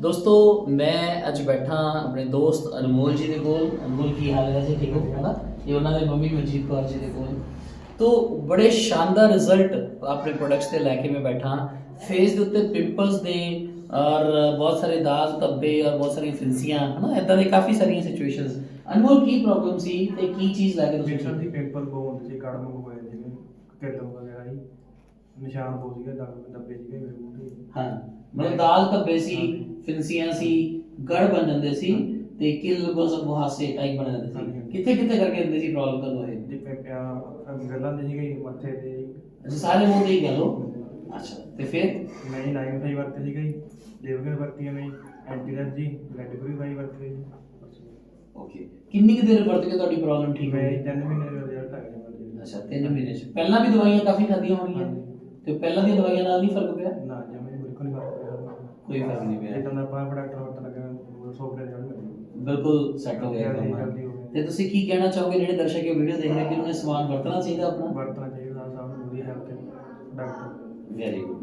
ਦੋਸਤੋ, ਮੈਂ ਅੱਜ ਬੈਠਾ ਆਪਣੇ ਦੋਸਤ ਅਨਮੋਲ ਜੀ ਦੇ ਕੋਲ। ਅਨਮੋਲ, ਕੀ ਹਾਲ ਹੈ? ਜੀ ਠੀਕ ਹੋ? ਹੈ ਇਹ ਉਹਨਾਂ ਦੇ ਮੰਮੀ ਮਨਜੀਤ ਕੌਰ ਜੀ ਦੇ ਕੋਲ। ਤੋ, ਬੜੇ ਸ਼ਾਨਦਾਰ ਰਿਜ਼ਲਟ ਆਪਣੇ ਪ੍ਰੋਡਕਟਸ ਤੇ ਲੈ ਕੇ ਮੈਂ ਬੈਠਾ। ਫੇਸ ਦੇ ਉੱਤੇ ਪਿੰਪਲਸ ਦੇ ਔਰ ਬਹੁਤ ਸਾਰੇ ਦਾਗ ਧੱਬੇ ਔਰ ਬਹੁਤ ਸਾਰੀਆਂ ਫਿੰਸੀਆਂ ਹਨਾ ਇਦਾਂ ਦੇ ਕਾਫੀ ਸਾਰੀਆਂ ਸਿਚੁਏਸ਼ਨਸ ਅਨਮੋਲ, ਕੀ ਪ੍ਰੋਬਲਮ ਸੀ ਤੇ ਕੀ ਚੀਜ਼ ਲੈ ਕੇ ਤੁਸੀਂ ਦੀ ਪਿੰਪਲ ਬਹੁਤ ਸੀ ਕੜਮ ਹੋਏ ਜਿਵੇਂ ਕਿਰਦਮ ਵਗੈਰਾ ਹੀ। ਨਿਸ਼ਾਨ ਬਹੁਤ ਸੀਗੇ ਦਾਗ ਦੱਬੇ ਸੀਗੇ ਮੇਰੇ ਮੂੰਹ ਤੇ। ਹਾਂ ਮਤਲਬ ਦਾਗ ਧੱਬੇ ਸੀ। ਫਿੰਸੀਆਂ ਸੀ ਗੜ ਬਣ ਜਾਂਦੇ ਸੀ ਤੇ ਕਿਲ ਬਸ ਮੁਹਾਸੇ ਟਾਈਪ ਬਣ ਜਾਂਦੇ ਸੀ। ਹਾਂਜੀ। ਕਿੱਥੇ ਕਿੱਥੇ ਕਰਕੇ ਹੁੰਦੀ ਸੀ ਪ੍ਰੋਬਲਮ ਕਦੋਂ ਹੋਏ ਦੀ ਪਿਆ ਗੱਲਾਂ ਦੇ ਸੀਗੇ ਮੱਥੇ ਤੇ। ਅੱਛਾ ਸਾਰੇ ਮੂੰਹ ਤੇ ਹੀ ਗੱਲ ਹੋ? ਅੱਛਾ ਤੇ ਫਿਰ? ਮੈਂ ਹੀ ਨਾਈਨ ਫਾਈ ਵਰਤੇ ਸੀਗੇ ਦੇਵਗਨ ਵਰਤੀਆਂ ਮੈਂ ਐਂਟੀ ਐਲਰਜੀ ਬਲੱਡ ਵੀ ਵਾਈ ਵਰਤੇ ਓਕੇ ਕਿੰਨੀ ਕੁ ਦੇਰ ਵਰਤ ਕੇ ਤੁਹਾਡੀ ਪ੍ਰੋਬਲਮ ਠੀਕ ਮੈਂ ਹੋਈ? 3 ਮਹੀਨੇ ਦਾ ਰਿਜ਼ਲਟ ਆ ਗਿਆ ਮੇਰੇ ਅੱਛਾ 3 ਮਹੀਨੇ ਚ। ਪਹਿਲਾਂ ਵੀ ਦਵਾਈਆਂ ਕਾਫੀ ਖਾਧੀਆਂ ਹੋਣਗੀਆਂ? ਹਾਂਜੀ। ਤੇ ਪਹਿਲਾਂ ਦੀਆਂ ਦਵਾਈਆਂ ਨਾਲ ਨਹੀਂ ਫ਼ਰਕ ਪਿਆ? ਨਾ ਜਮੇ ਬਿਲਕੁਲ ਨਹੀਂ ਫ਼ਰਕ ਪਿਆ। ਕੋਈ ਫ਼ਰਕ ਨਹੀਂ ਪਿਆ। ਜਿੱਦਾਂ ਆਪਾਂ ਡਾਕਟਰ ਵਰਤ ਲੱਗਾ ਸੋਫਟ ਰਿਜ਼ਲਟ ਮਿਲਿਆ ਬਿਲਕੁਲ ਸੈੱਟ ਹੋ ਗਿਆ ਕੰਮ। ਤੇ ਤੁਸੀਂ ਕੀ ਕਹਿਣਾ ਚਾਹੋਗੇ ਜਿਹੜੇ ਦਰਸ਼ਕ ਇਹ ਵੀਡੀਓ ਦੇਖ ਰਹੇ ਕਿ ਉਹਨੇ ਸਮਾਨ ਵਰਤਣਾ ਚਾਹੀਦਾ ਆਪਣਾ? ਵਰਤਣਾ ਚਾਹੀਦਾ ਨੂੰ ਵਧੀਆ ਹੈਲਥ ਡਾਕਟਰ। Very good